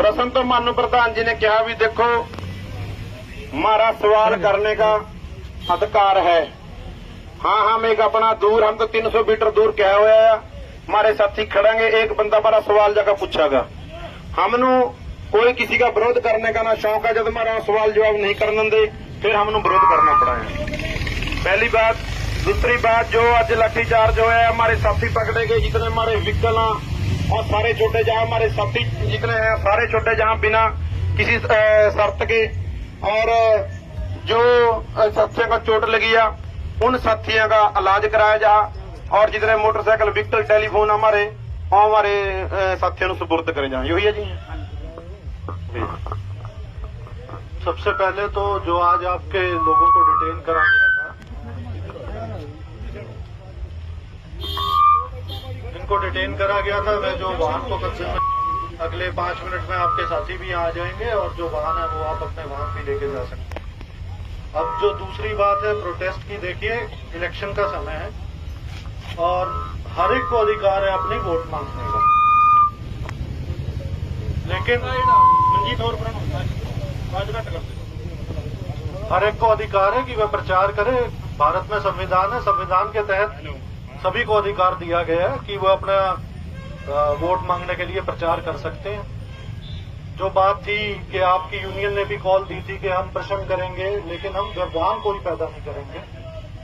प्रश्न तो माननीय प्रधान जी ने कहा भी देखो हमारा सवाल करने का अधिकार है हाँ हम एक अपना दूर हम तो 300 मीटर दूर क्या हुआ है हमारे साथी खड़ेंगे एक बंदा बड़ा सवाल जगह पूछेगा हमनु कोई किसी का विरोध करने का ना शौक है जब हमारा सवाल जवाब नहीं करने दे फिर हमनु विरोध करना पड़ा है पहली बात दूसरी बात जो आज लाठीचार्ज जो है हमारे साथी पकड़े गए जितने हमारे व्हीकल हैं और सारे छोटे जहाँ हमारे साथी जितने हैं, सारे छोटे जहाँ बिना किसी शर्त के, और जो साथियों का चोट लगी है उन साथियों का इलाज कराया जा, और जितने मोटरसाइकिल, व्हीकल, टेलीफोन हमारे वो हमारे साथियों सुपुर्द करे जाए। यही है जी। सबसे पहले तो जो आज आपके लोगों को डिटेन करा गया इनको डिटेन करा गया था मैं जो वाहन को में अगले पाँच मिनट में आपके साथी भी यहाँ आ जाएँगे और जो वाहन है वो आप अपने वाहन भी लेके जा सकते हैं। अब जो दूसरी बात है प्रोटेस्ट की देखिए इलेक्शन का समय है और हर एक को अधिकार है अपनी वोट मांगने का। लेकिन मंजीत और हर एक को अधिकार है कि वह प्रचार करे। भारत में संविधान है संविधान के तहत सभी को अधिकार दिया गया है कि वह अपना वोट मांगने के लिए प्रचार कर सकते हैं। जो बात थी कि आपकी यूनियन ने भी कॉल दी थी कि हम प्रश्न करेंगे, लेकिन हम व्यवधान कोई पैदा नहीं करेंगे।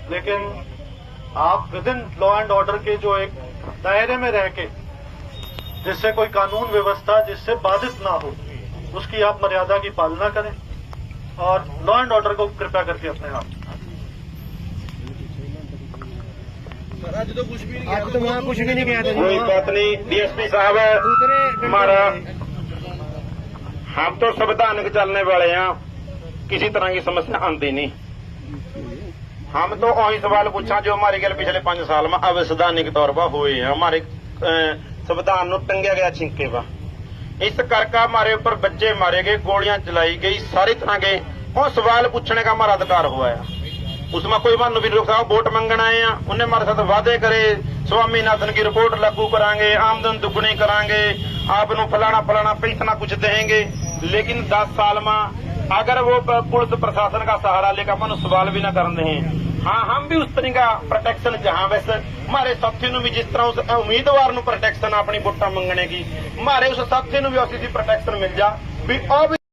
लेकिन आप within law and order के जो एक दायरे में रह के, जिससे कोई कानून व्यवस्था जिससे बाधित ना हो, उसकी आप मर्यादा की पालना करें और लॉ एंड ऑर्डर को कृपया करके अपने हाथ ਅੱਜ ਤਾਂ ਕੁਝ ਵੀ ਨਹੀਂ ਅੱਜ ਤਾਂ ਵਹਾਂ ਕੁਝ ਵੀ नहीं किया था जी कोई बात नहीं डीएसपी साहब दूसरे हमारा हम तो संवैधानिक चलने वाले हैं किसी तरह की समस्या आती नहीं हम तो वही सवाल पूछा जो हमारे गल पिछले पांच साल में अवैधानिक तौर पर हुए हैं हमारे अ, संविधान नु टंगया गया छिंके वा इस करके हमारे ऊपर बच्चे मारे गए गोलियां चलाई गई सारी तरह के और सवाल पूछने का हमारा अधिकार हुआ है उसमें कोई मानू भी रुख वोट मंगण आए हैं उन्हें हमारे साथ वादे करे स्वामीनाथन की रिपोर्ट लागू करांगे आमदन दुगनी करांगे आप फलाना फलाना पैसना कुछ देंगे लेकिन 10 साल में अगर वो पुलिस प्रशासन का सहारा लेकर मन सवाल भी न कर रहे हैं हाँ हम भी उस तरीका प्रोटेक्शन जहां वैसे मारे साथी भी जिस तरह उस उम्मीदवार प्रोटेक्शन अपनी वोटा मंगने की मारे उस साथी भी उसी प्रोटेक्शन मिल जा भी